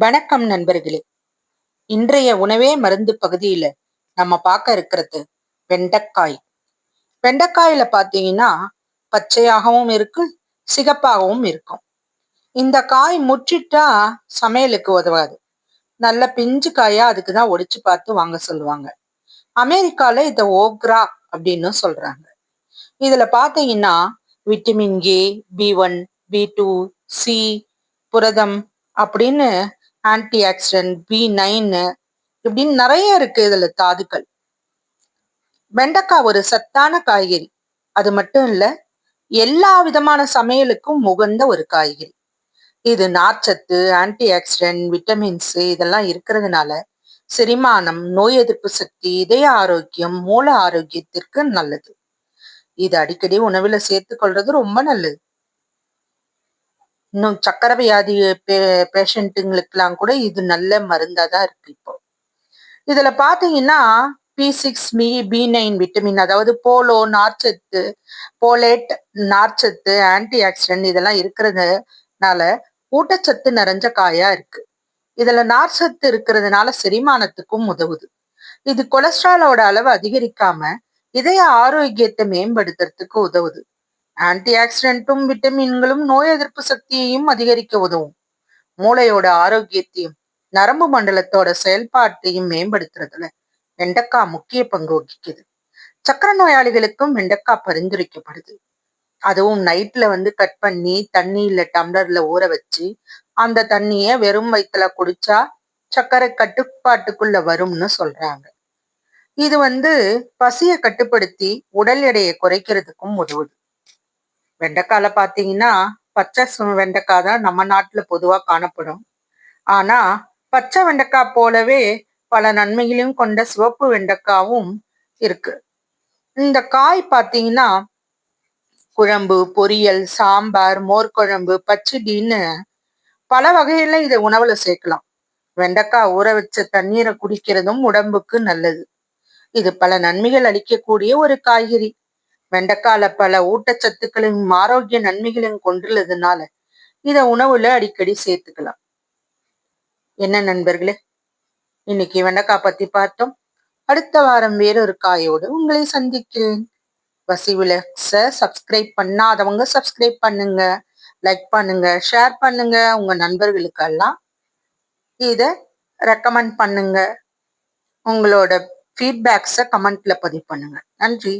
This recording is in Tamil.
வணக்கம் நண்பர்களே. இன்றைய உணவே மருந்து பகுதியில நம்ம பார்க்க இருக்கிறது வெண்டைக்காய். வெண்டைக்காயில பார்த்தீங்கன்னா பச்சையாகவும் இருக்கு சிகப்பாகவும் இருக்கும். இந்த காய் முற்றிட்டா சமையலுக்கு உதவாது. நல்ல பிஞ்சு காயா அதுக்கு தான் ஒடிச்சு பார்த்து வாங்க சொல்லுவாங்க. அமெரிக்கால இதை ஓக்ரா அப்படின்னு சொல்றாங்க. இதுல பாத்தீங்கன்னா vitamin A B one B two C புரதம் அப்படின்னு ஆன்டி ஆக்சிடென்ட் பி நைனு இப்படின்னு நிறைய இருக்கு இதுல தாதுக்கள். வெண்டைக்காய் ஒரு சத்தான காய்கறி. அது மட்டும் இல்ல எல்லா விதமான சமையலுக்கும் உகந்த ஒரு காய்கறி. இது நார்ச்சத்து ஆன்டி ஆக்சிடென்ட் விட்டமின்ஸ் இதெல்லாம் இருக்கிறதுனால செரிமானம் நோய் எதிர்ப்பு சக்தி இதய ஆரோக்கியம் மூல ஆரோக்கியத்திற்கு நல்லது. இது அடிக்கடி உணவுல சேர்த்து கொள்றது ரொம்ப நல்லது. இன்னும் சக்கரை வியாதி பே பேஷண்ட்டுங்களுக்கெல்லாம் கூட இது நல்ல மருந்தா தான் இருக்கு இப்போ. இதுல பாத்தீங்கன்னா B six B B nine vitamin அதாவது போலோ நார்ச்சத்து போலேட் நார்ச்சத்து ஆன்டி ஆக்சிடென்ட் இதெல்லாம் இருக்கிறதுனால ஊட்டச்சத்து நிறைஞ்ச காயா இருக்கு. இதுல நார்ச்சத்து இருக்கிறதுனால செரிமானத்துக்கும் உதவுது. இது கொலஸ்ட்ராலோட அளவு அதிகரிக்காம இதய ஆரோக்கியத்தை மேம்படுத்துறதுக்கு உதவுது. ஆன்டி ஆக்சிடென்ட்டும் விட்டமின்களும் நோய் எதிர்ப்பு சக்தியையும் அதிகரிக்க உதவும். மூளையோட ஆரோக்கியத்தையும் நரம்பு மண்டலத்தோட செயல்பாட்டையும் மேம்படுத்துறதுல வெண்டைக்காய் முக்கிய பங்கு வகிக்குது. சக்கர நோயாளிகளுக்கும் வெண்டைக்காய் பரிந்துரைக்கப்படுது. அதுவும் நைட்ல வந்து கட் பண்ணி தண்ணியில டம்ளர்ல ஊற வச்சு அந்த தண்ணிய வெறும் வயிற்றுல குடிச்சா சர்க்கரை கட்டுப்பாட்டுக்குள்ள வரும்னு சொல்றாங்க. இது வந்து பசியை கட்டுப்படுத்தி உடல் எடையை குறைக்கிறதுக்கும் உதவுது. வெண்டைக்கால பாத்தீங்கன்னா பச்சை வெண்டைக்காய் தான் நம்ம நாட்டுல பொதுவா காணப்படும். ஆனா பச்சை வெண்டைக்காய் போலவே பல நன்மைகளையும் கொண்ட சிவப்பு வெண்டைக்காவும் இருக்கு. இந்த காய் பார்த்தீங்கன்னா குழம்பு பொரியல் சாம்பார் மோர்க்குழம்பு பச்சடின்னு பல வகையில இதை உணவுல சேர்க்கலாம். வெண்டைக்காய் ஊற வச்ச தண்ணீரை குடிக்கிறதும் உடம்புக்கு நல்லது. இது பல நன்மைகள் அளிக்கக்கூடிய ஒரு காய்கறி. வெண்டைக்கால பல ஊட்டச்சத்துக்களையும் ஆரோக்கிய நன்மைகளையும் கொண்டுள்ளதுனால இத உணவுல அடிக்கடி சேர்த்துக்கலாம். என்ன நண்பர்களே இன்னைக்கு வெண்டைக்காய் பத்தி பார்த்தோம். அடுத்த வாரம் வேறொரு காயோடு உங்களை சந்திக்கிறேன். வசி விளக்ஸ சப்ஸ்கிரைப் பண்ணாதவங்க சப்ஸ்கிரைப் பண்ணுங்க லைக் பண்ணுங்க ஷேர் பண்ணுங்க. உங்க நண்பர்களுக்கெல்லாம் இத ரெக்கமெண்ட் பண்ணுங்க. உங்களோட ஃபீட்பேக்ஸை கமெண்ட்ல பதிவு பண்ணுங்க. நன்றி.